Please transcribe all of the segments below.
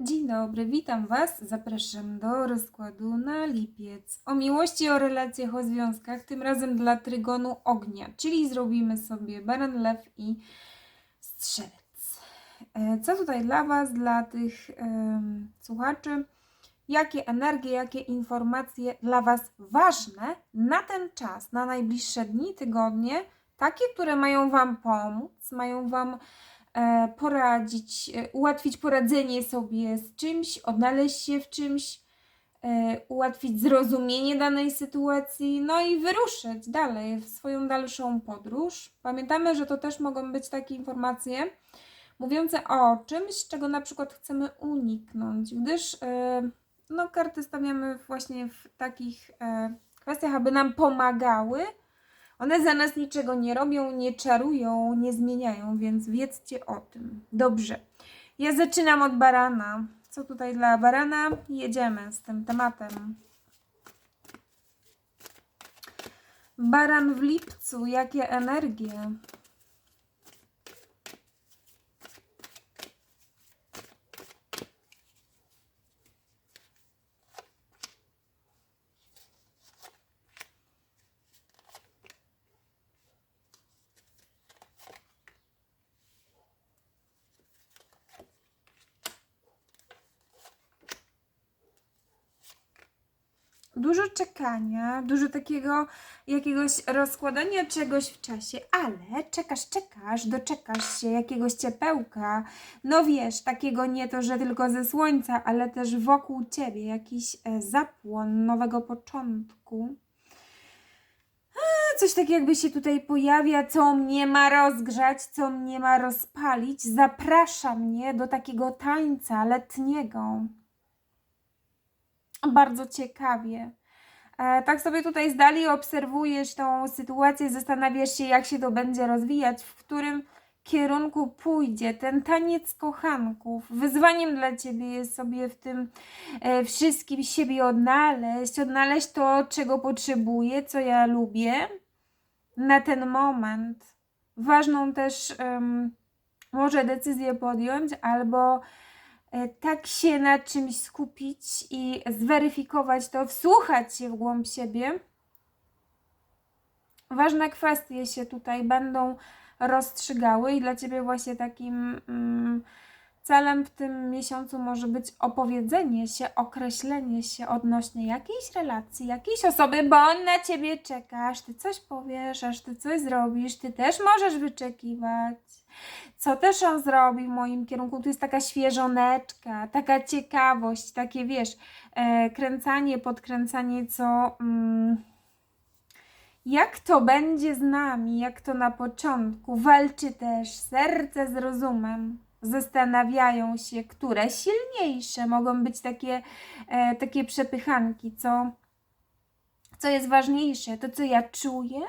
Dzień dobry, witam Was. Zapraszam do rozkładu na lipiec. O miłości, o relacjach, o związkach, tym razem dla trygonu ognia, czyli zrobimy sobie baran, lew i strzelec. E, Co tutaj dla Was, dla tych em, słuchaczy? Jakie energie, jakie informacje dla Was ważne na ten czas, na najbliższe dni, tygodnie, takie, które mają Wam pomóc, mają Wam poradzić, e, ułatwić poradzenie sobie z czymś, odnaleźć się w czymś, e, ułatwić zrozumienie danej sytuacji, no i wyruszyć dalej w swoją dalszą podróż. Pamiętamy, że to też mogą być takie informacje mówiące o czymś, czego na przykład chcemy uniknąć, gdyż e, no, karty stawiamy właśnie w takich e, kwestiach, aby nam pomagały. One za nas niczego nie robią, nie czarują, nie zmieniają, więc wiedzcie o tym. Dobrze. Ja zaczynam od barana. Co tutaj dla barana? Jedziemy z tym tematem. Baran w lipcu, jakie energie? Dużo czekania, dużo takiego jakiegoś rozkładania czegoś w czasie, ale czekasz, czekasz, doczekasz się jakiegoś ciepełka. No wiesz, takiego nie to, że tylko ze słońca, ale też wokół ciebie jakiś e, zapłon nowego początku. Coś takiego jakby się tutaj pojawia, co mnie ma rozgrzać, co mnie ma rozpalić, zaprasza mnie do takiego tańca letniego bardzo ciekawie. E, Tak sobie tutaj z dali obserwujesz tą sytuację, zastanawiasz się, jak się to będzie rozwijać, w którym kierunku pójdzie ten taniec kochanków. Wyzwaniem dla ciebie jest sobie w tym e, wszystkim siebie odnaleźć, odnaleźć to, czego potrzebuję, co ja lubię na ten moment. Ważną też em, może decyzję podjąć albo tak się na czymś skupić i zweryfikować to, wsłuchać się w głąb siebie. Ważne kwestie się tutaj będą rozstrzygały i dla Ciebie właśnie takim mm, celem w tym miesiącu może być opowiedzenie się, określenie się odnośnie jakiejś relacji, jakiejś osoby, bo on na Ciebie czeka, aż Ty coś powiesz, aż Ty coś zrobisz, Ty też możesz wyczekiwać co też on zrobi w moim kierunku. Tu jest taka świeżoneczka, taka ciekawość, takie wiesz, e, kręcanie, podkręcanie, co. Mm, jak to będzie z nami, jak to na początku. Walczy też serce z rozumem. Zastanawiają się, które silniejsze mogą być takie, e, takie przepychanki, co, co jest ważniejsze, to co ja czuję,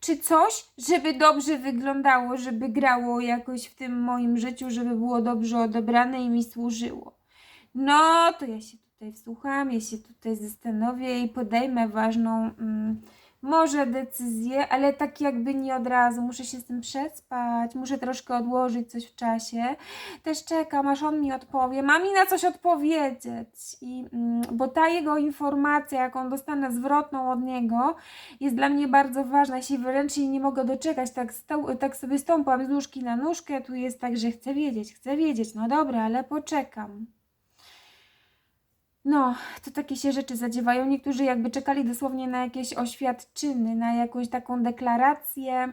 czy coś, żeby dobrze wyglądało, żeby grało jakoś w tym moim życiu, żeby było dobrze odebrane i mi służyło. No, to ja się tutaj wsłucham, ja się tutaj zastanowię i podejmę ważną mm, może decyzję, ale tak jakby nie od razu. Muszę się z tym przespać, muszę troszkę odłożyć coś w czasie. Też czekam, aż on mi odpowie. Ma mi na coś odpowiedzieć. I, mm, bo ta jego informacja, jaką dostanę zwrotną od niego, jest dla mnie bardzo ważna. Ja się wręcz nie mogę doczekać. Tak, tak sobie stąpam z nóżki na nóżkę. Tu jest tak, że chcę wiedzieć, chcę wiedzieć. No dobra, ale poczekam. No, to takie się rzeczy zadziewają. Niektórzy jakby czekali dosłownie na jakieś oświadczyny, na jakąś taką deklarację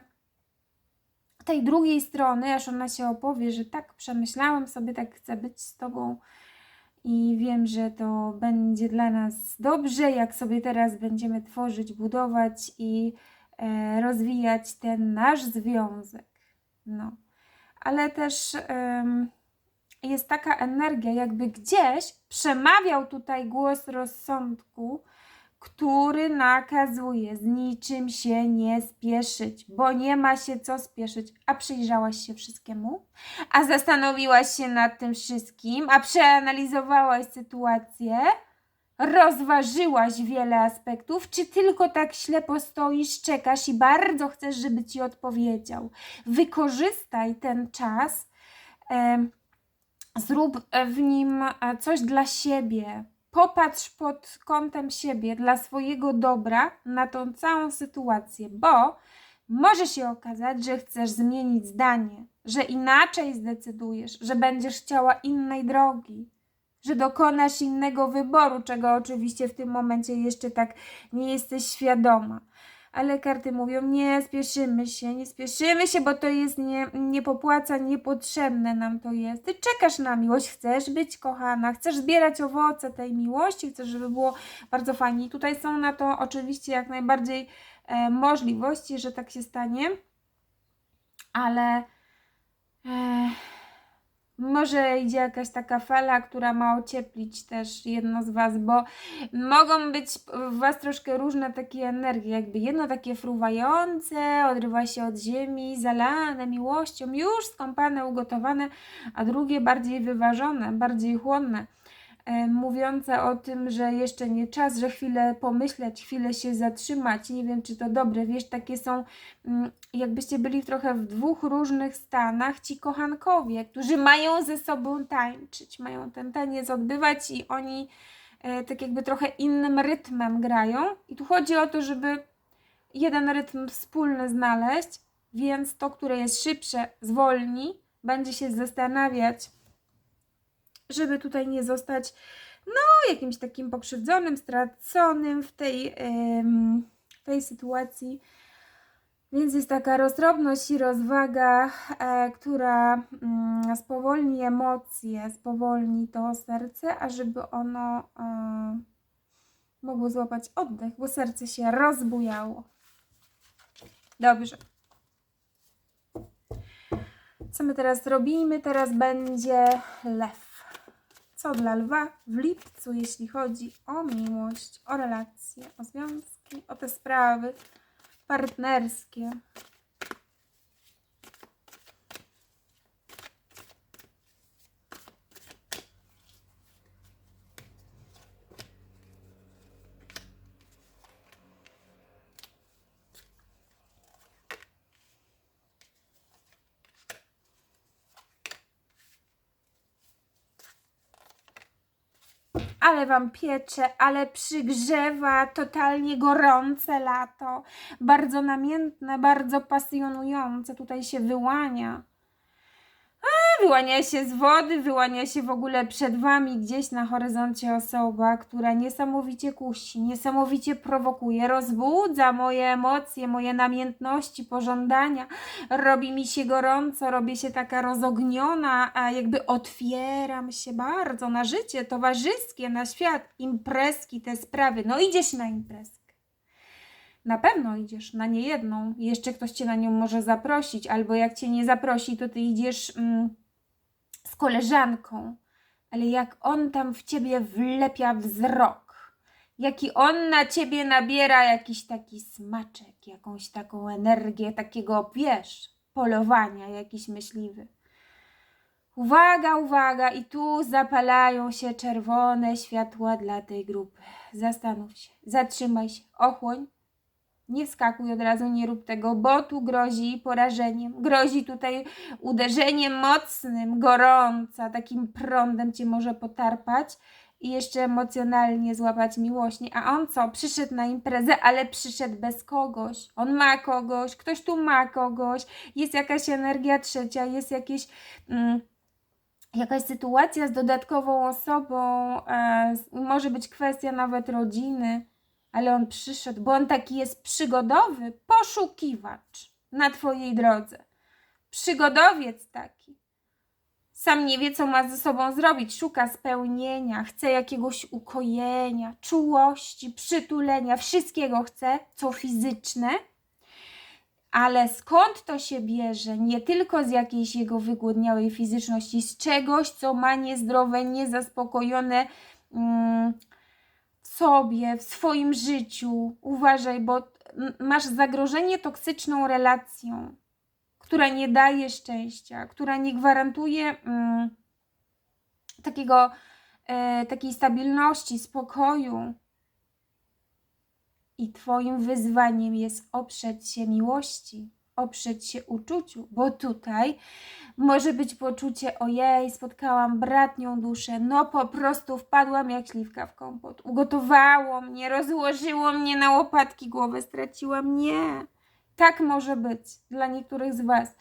tej drugiej strony, aż ona się opowie, że tak, przemyślałem sobie, tak chcę być z Tobą i wiem, że to będzie dla nas dobrze, jak sobie teraz będziemy tworzyć, budować i e, rozwijać ten nasz związek. No, ale też. Jest taka energia, jakby gdzieś przemawiał tutaj głos rozsądku, który nakazuje z niczym się nie spieszyć, bo nie ma się co spieszyć. A przyjrzałaś się wszystkiemu? A zastanowiłaś się nad tym wszystkim? A przeanalizowałaś sytuację? Rozważyłaś wiele aspektów, czy tylko tak ślepo stoisz, czekasz i bardzo chcesz, żeby ci odpowiedział? Wykorzystaj ten czas. Zrób e, w nim e, coś dla siebie. Popatrz pod kątem siebie, dla swojego dobra na tą całą sytuację, bo może się okazać, że chcesz zmienić zdanie, że inaczej zdecydujesz, że będziesz chciała innej drogi, że dokonasz innego wyboru, czego oczywiście w tym momencie jeszcze tak nie jesteś świadoma. Ale karty mówią, nie spieszymy się, nie spieszymy się, bo to jest nie, nie popłaca, niepotrzebne nam to jest. Ty czekasz na miłość, chcesz być kochana, chcesz zbierać owoce tej miłości, chcesz, żeby było bardzo fajnie. I tutaj są na to oczywiście jak najbardziej e, możliwości, że tak się stanie, ale e, może idzie jakaś taka fala, która ma ocieplić też jedno z Was, bo mogą być w Was troszkę różne takie energie, jakby jedno takie fruwające, odrywa się od ziemi, zalane miłością, już skąpane, ugotowane, a drugie bardziej wyważone, bardziej chłonne e, mówiące o tym, że jeszcze nie czas, że chwilę pomyśleć, chwilę się zatrzymać. Nie wiem, czy to dobre. Wiesz, takie są, mm, jakbyście byli trochę w dwóch różnych stanach, ci kochankowie, którzy mają ze sobą tańczyć, mają ten taniec odbywać i oni e, tak jakby trochę innym rytmem grają. I tu chodzi o to, żeby jeden rytm wspólny znaleźć, więc to, które jest szybsze, zwolni, będzie się zastanawiać, żeby tutaj nie zostać no, jakimś takim pokrzywdzonym, straconym w tej, em, tej sytuacji. Więc jest taka roztropność i rozwaga, e, która mm, spowolni emocje, spowolni to serce, ażeby ono e, mogło złapać oddech, bo serce się rozbujało. Dobrze. Co my teraz robimy? Teraz będzie lew. Co dla lwa w lipcu, jeśli chodzi o miłość, o relacje, o związki, o te sprawy partnerskie. Wam piecze, ale przygrzewa, totalnie gorące lato, bardzo namiętne, bardzo pasjonujące, tutaj się wyłania. Wyłania się z wody, wyłania się w ogóle przed wami gdzieś na horyzoncie osoba, która niesamowicie kusi, niesamowicie prowokuje, rozbudza moje emocje, moje namiętności, pożądania, robi mi się gorąco, robię się taka rozogniona, a jakby otwieram się bardzo na życie towarzyskie, na świat, imprezki, te sprawy. No idziesz na imprezkę. Na pewno idziesz na niejedną. Jeszcze ktoś cię na nią może zaprosić, albo jak cię nie zaprosi, to ty idziesz mm, koleżanką. Ale jak on tam w ciebie wlepia wzrok, jaki on na ciebie nabiera jakiś taki smaczek, jakąś taką energię, takiego wiesz, polowania, jakiś myśliwy. Uwaga, uwaga, i tu zapalają się czerwone światła dla tej grupy. Zastanów się, zatrzymaj się, ochłoń, nie wskakuj od razu, nie rób tego, bo tu grozi porażeniem. Grozi tutaj uderzeniem mocnym, gorąca, takim prądem cię może potarpać i jeszcze emocjonalnie złapać miłośnie. A on co? Przyszedł na imprezę, ale przyszedł bez kogoś. On ma kogoś, ktoś tu ma kogoś, jest jakaś energia trzecia, jest jakieś. Mm, jakaś sytuacja z dodatkową osobą, e, może być kwestia nawet rodziny ale on przyszedł, bo on taki jest przygodowy, poszukiwacz na Twojej drodze. Przygodowiec taki. Sam nie wie, co ma ze sobą zrobić. Szuka spełnienia, chce jakiegoś ukojenia, czułości, przytulenia, wszystkiego chce, co fizyczne. Ale skąd to się bierze? Nie tylko z jakiejś jego wygłodniałej fizyczności, z czegoś, co ma niezdrowe, niezaspokojone. Sobie, w swoim życiu. Uważaj, bo masz zagrożenie toksyczną relacją, która nie daje szczęścia, która nie gwarantuje mm, takiego, e, takiej stabilności, spokoju. I Twoim wyzwaniem jest oprzeć się miłości, oprzeć się uczuciu, bo tutaj może być poczucie, ojej, spotkałam bratnią duszę, no po prostu wpadłam jak śliwka w kompot. Ugotowało mnie, rozłożyło mnie na łopatki, głowę straciłam. Nie. Tak może być dla niektórych z Was.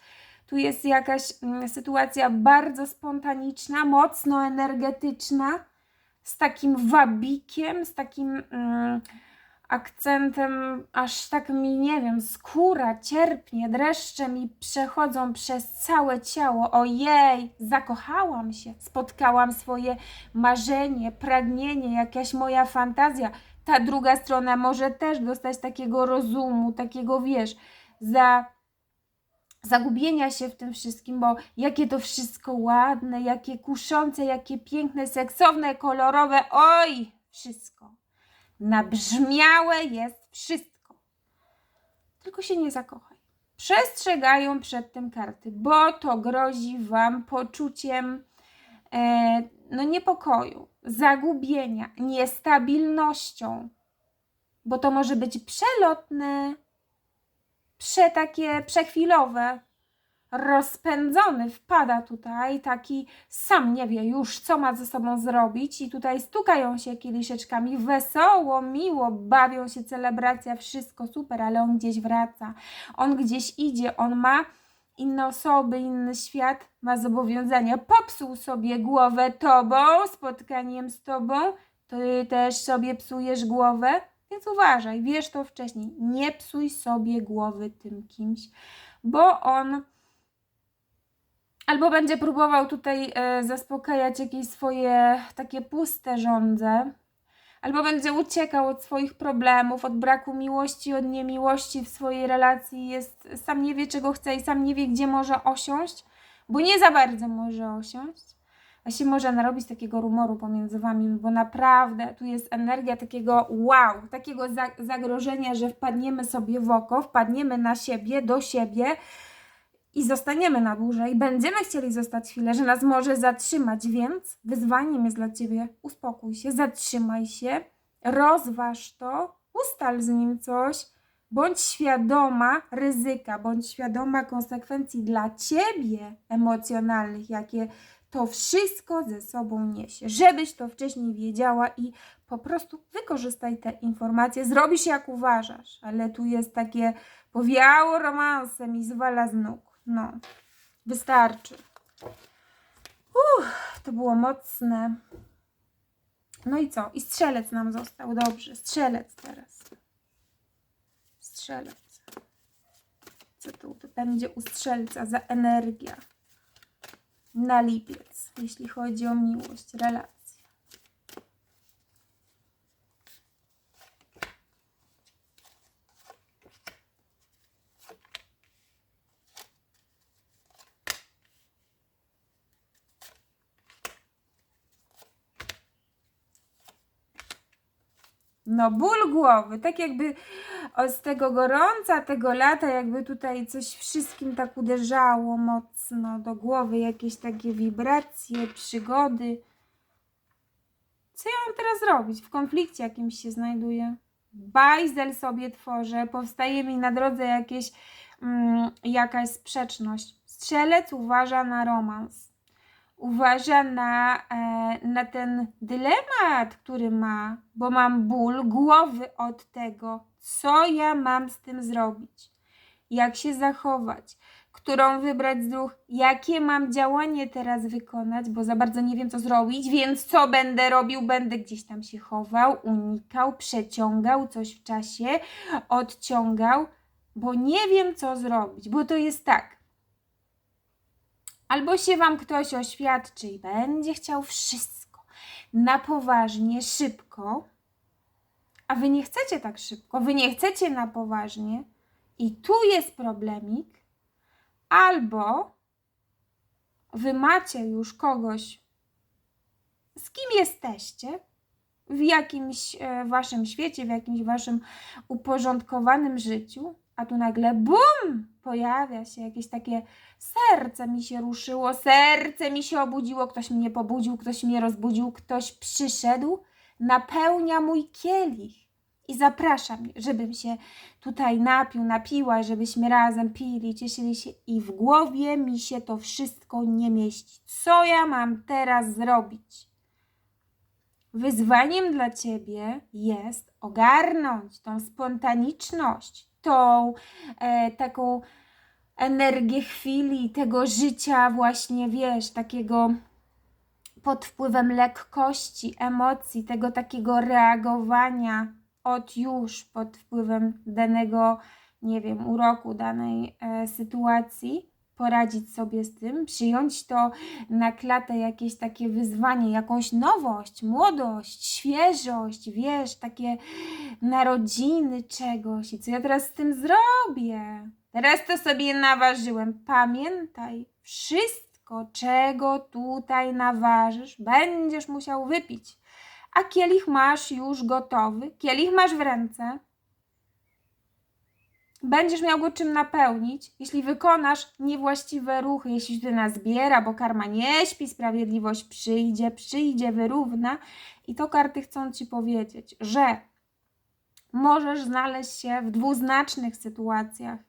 Tu jest jakaś mm, sytuacja bardzo spontaniczna, mocno energetyczna, z takim wabikiem, z takim mm, akcentem, aż tak mi, nie wiem, skóra cierpnie, dreszcze mi przechodzą przez całe ciało. Ojej, zakochałam się, spotkałam swoje marzenie, pragnienie, jakaś moja fantazja. Ta druga strona może też dostać takiego rozumu, takiego, wiesz, za zagubienia się w tym wszystkim, bo jakie to wszystko ładne, jakie kuszące, jakie piękne, seksowne, kolorowe, oj, wszystko. Nabrzmiałe jest wszystko. Tylko się nie zakochaj. Przestrzegają przed tym karty, bo to grozi Wam poczuciem e, no, niepokoju, zagubienia, niestabilnością, bo to może być przelotne, prze takie przechwilowe. Rozpędzony wpada tutaj, taki sam nie wie już, co ma ze sobą zrobić, i tutaj stukają się kieliszeczkami, wesoło, miło, bawią się, celebracja, wszystko super, ale on gdzieś wraca, on gdzieś idzie, on ma inne osoby, inny świat, ma zobowiązania, popsuł sobie głowę tobą, spotkaniem z tobą, ty też sobie psujesz głowę, więc uważaj, wiesz to wcześniej. Nie psuj sobie głowy tym kimś, bo on albo będzie próbował tutaj e, zaspokajać jakieś swoje takie puste żądze, albo będzie uciekał od swoich problemów, od braku miłości, od niemiłości w swojej relacji, jest sam nie wie czego chce i sam nie wie gdzie może osiąść, bo nie za bardzo może osiąść. A się może narobić takiego rumoru pomiędzy wami, bo naprawdę tu jest energia takiego wow, takiego zagrożenia, że wpadniemy sobie w oko, wpadniemy na siebie, do siebie i zostaniemy na dłużej. Będziemy chcieli zostać chwilę, że nas może zatrzymać, więc wyzwaniem jest dla ciebie uspokój się, zatrzymaj się, rozważ to, ustal z nim coś. Bądź świadoma ryzyka, bądź świadoma konsekwencji dla ciebie emocjonalnych, jakie to wszystko ze sobą niesie. Żebyś to wcześniej wiedziała i po prostu wykorzystaj te informacje, zrobisz jak uważasz, ale tu jest takie powiało romansem i zwala z nóg. No, wystarczy. Uff, to było mocne. No i co? I strzelec nam został. Dobrze, strzelec teraz. Strzelec. Co tu będzie u strzelca za energia? na lipiec, jeśli chodzi o miłość, relacje. No, ból głowy, tak jakby z tego gorąca, tego lata, jakby tutaj coś wszystkim tak uderzało mocno do głowy, jakieś takie wibracje, przygody. Co ja mam teraz robić? W konflikcie jakimś się znajduję. Bajzel sobie tworzę, powstaje mi na drodze jakieś, mm, jakaś sprzeczność. Strzelec uważa na romans uważa na, e, na ten dylemat, który ma, bo mam ból głowy od tego, co ja mam z tym zrobić, jak się zachować, którą wybrać z dwóch, jakie mam działanie teraz wykonać, bo za bardzo nie wiem, co zrobić, więc co będę robił? Będę gdzieś tam się chował, unikał, przeciągał coś w czasie, odciągał, bo nie wiem, co zrobić, bo to jest tak Albo się Wam ktoś oświadczy i będzie chciał wszystko na poważnie, szybko, a Wy nie chcecie tak szybko, Wy nie chcecie na poważnie. I tu jest problemik, albo Wy macie już kogoś, z kim jesteście, w jakimś e, Waszym świecie, w jakimś Waszym uporządkowanym życiu, a tu nagle bum! Pojawia się jakieś takie serce mi się ruszyło, serce mi się obudziło, ktoś mnie pobudził, ktoś mnie rozbudził, ktoś przyszedł, napełnia mój kielich. i zapraszam, żebym się tutaj napił, napiła, żebyśmy razem pili, cieszyli się i w głowie mi się to wszystko nie mieści. Co ja mam teraz zrobić? Wyzwaniem dla ciebie jest ogarnąć tą spontaniczność, tą e, taką energię chwili, tego życia, właśnie wiesz, takiego pod wpływem lekkości, emocji, tego takiego reagowania od już pod wpływem danego, nie wiem, uroku, danej e, sytuacji, poradzić sobie z tym, przyjąć to na klatę jakieś takie wyzwanie, jakąś nowość, młodość, świeżość, wiesz, takie narodziny czegoś i co ja teraz z tym zrobię? Teraz to sobie naważyłem. Pamiętaj, wszystko, czego tutaj naważysz, będziesz musiał wypić. A kielich masz już gotowy, kielich masz w ręce. Będziesz miał go czym napełnić, jeśli wykonasz niewłaściwe ruchy, jeśli się nazbiera, bo karma nie śpi, sprawiedliwość przyjdzie, przyjdzie, wyrówna. I to karty chcą ci powiedzieć, że możesz znaleźć się w dwuznacznych sytuacjach.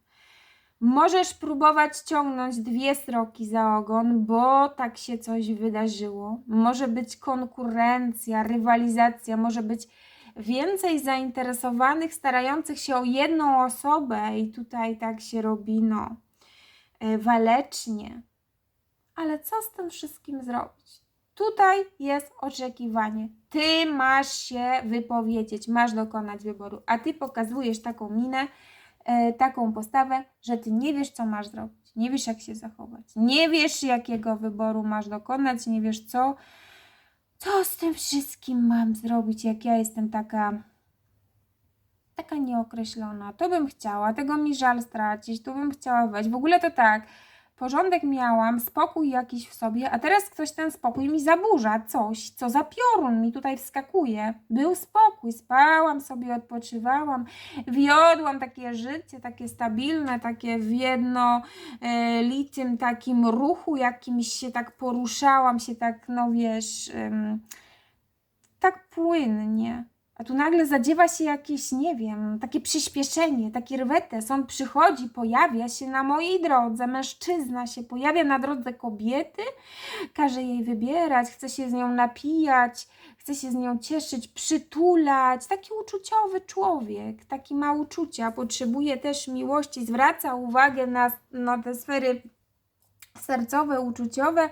Możesz próbować ciągnąć dwie sroki za ogon, bo tak się coś wydarzyło. Może być konkurencja, rywalizacja, może być więcej zainteresowanych, starających się o jedną osobę, i tutaj tak się robi, no, e, walecznie. Ale co z tym wszystkim zrobić? Tutaj jest oczekiwanie. Ty masz się wypowiedzieć, masz dokonać wyboru, a ty pokazujesz taką minę, e, taką postawę, że ty nie wiesz, co masz zrobić, nie wiesz, jak się zachować, nie wiesz, jakiego wyboru masz dokonać, nie wiesz, co, co z tym wszystkim mam zrobić, jak ja jestem taka taka nieokreślona. To bym chciała, tego mi żal stracić, tu bym chciała wejść. W ogóle to tak, porządek miałam, spokój jakiś w sobie, a teraz ktoś ten spokój mi zaburza, coś, co za piorun mi tutaj wskakuje. Był spokój, spałam sobie, odpoczywałam, wiodłam takie życie, takie stabilne, takie w jedno e, litym takim ruchu jakimś się tak poruszałam, się tak, no wiesz, tak płynnie. A tu nagle zadziewa się jakieś, nie wiem, takie przyspieszenie, taki rwetes. On przychodzi, pojawia się na mojej drodze, mężczyzna się pojawia na drodze kobiety, każe jej wybierać, chce się z nią napijać, chce się z nią cieszyć, przytulać. Taki uczuciowy człowiek, taki ma uczucia, potrzebuje też miłości, zwraca uwagę na, na te sfery sercowe, uczuciowe,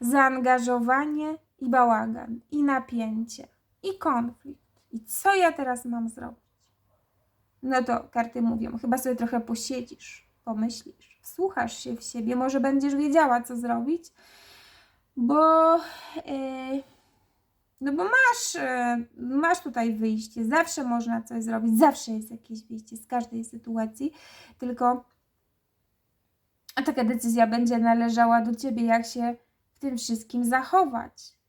zaangażowanie i bałagan, i napięcie, i konflikt. I co ja teraz mam zrobić? No to karty mówią, chyba sobie trochę posiedzisz, pomyślisz, wsłuchasz się w siebie, może będziesz wiedziała, co zrobić, bo, yy, no bo masz, yy, masz tutaj wyjście, zawsze można coś zrobić, zawsze jest jakieś wyjście z każdej sytuacji, tylko taka decyzja będzie należała do ciebie, jak się w tym wszystkim zachować.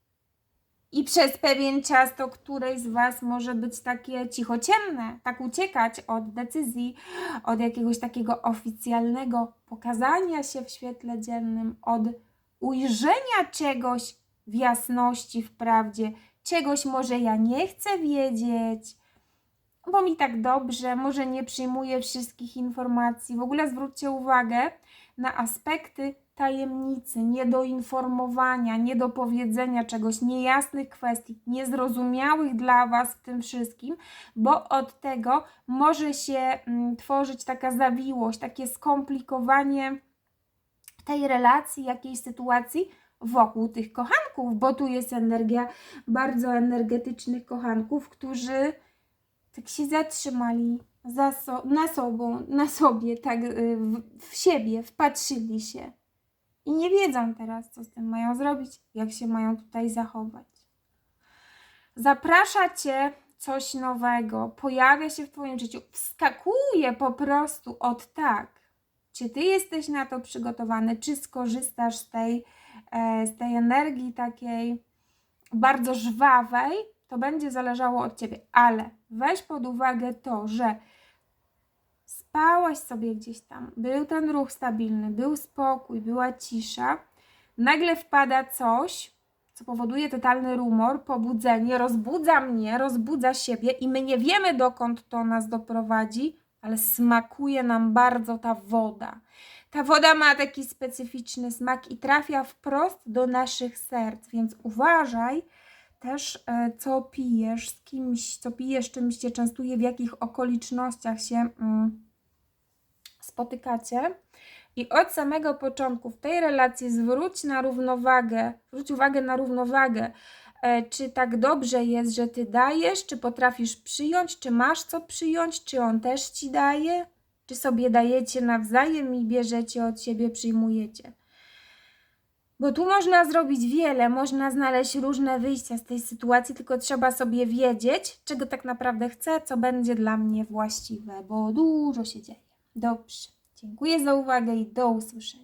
I przez pewien czas to któreś z Was może być takie cichociemne, tak uciekać od decyzji, od jakiegoś takiego oficjalnego pokazania się w świetle dziennym, od ujrzenia czegoś w jasności, w prawdzie, czegoś może ja nie chcę wiedzieć, bo mi tak dobrze, może nie przyjmuję wszystkich informacji. W ogóle zwróćcie uwagę na aspekty tajemnicy, niedoinformowania, niedopowiedzenia czegoś, niejasnych kwestii, niezrozumiałych dla Was w tym wszystkim, bo od tego może się mm, tworzyć taka zawiłość, takie skomplikowanie tej relacji, jakiejś sytuacji wokół tych kochanków, bo tu jest energia bardzo energetycznych kochanków, którzy tak się zatrzymali za so na sobą, na sobie, tak y, w, w siebie, wpatrzyli się i nie wiedzą teraz, co z tym mają zrobić, jak się mają tutaj zachować. Zaprasza cię coś nowego, pojawia się w Twoim życiu, wskakuje po prostu od tak. Czy Ty jesteś na to przygotowany, czy skorzystasz z tej, e, z tej energii takiej bardzo żwawej, to będzie zależało od Ciebie, ale weź pod uwagę to, że spałaś sobie gdzieś tam, był ten ruch stabilny, był spokój, była cisza, nagle wpada coś, co powoduje totalny rumor, pobudzenie, rozbudza mnie, rozbudza siebie i my nie wiemy dokąd to nas doprowadzi, ale smakuje nam bardzo ta woda. Ta woda ma taki specyficzny smak i trafia wprost do naszych serc, więc uważaj też, e, co pijesz, z kimś, co pijesz, czymś cię częstuje, w jakich okolicznościach się mm, spotykacie. I od samego początku w tej relacji zwróć na równowagę, zwróć uwagę na równowagę. E, Czy tak dobrze jest, że ty dajesz, czy potrafisz przyjąć, czy masz co przyjąć, czy on też ci daje, czy sobie dajecie nawzajem i bierzecie od siebie, przyjmujecie. Bo tu można zrobić wiele, można znaleźć różne wyjścia z tej sytuacji, tylko trzeba sobie wiedzieć, czego tak naprawdę chcę, co będzie dla mnie właściwe, bo dużo się dzieje. Dobrze. Dziękuję za uwagę i do usłyszenia.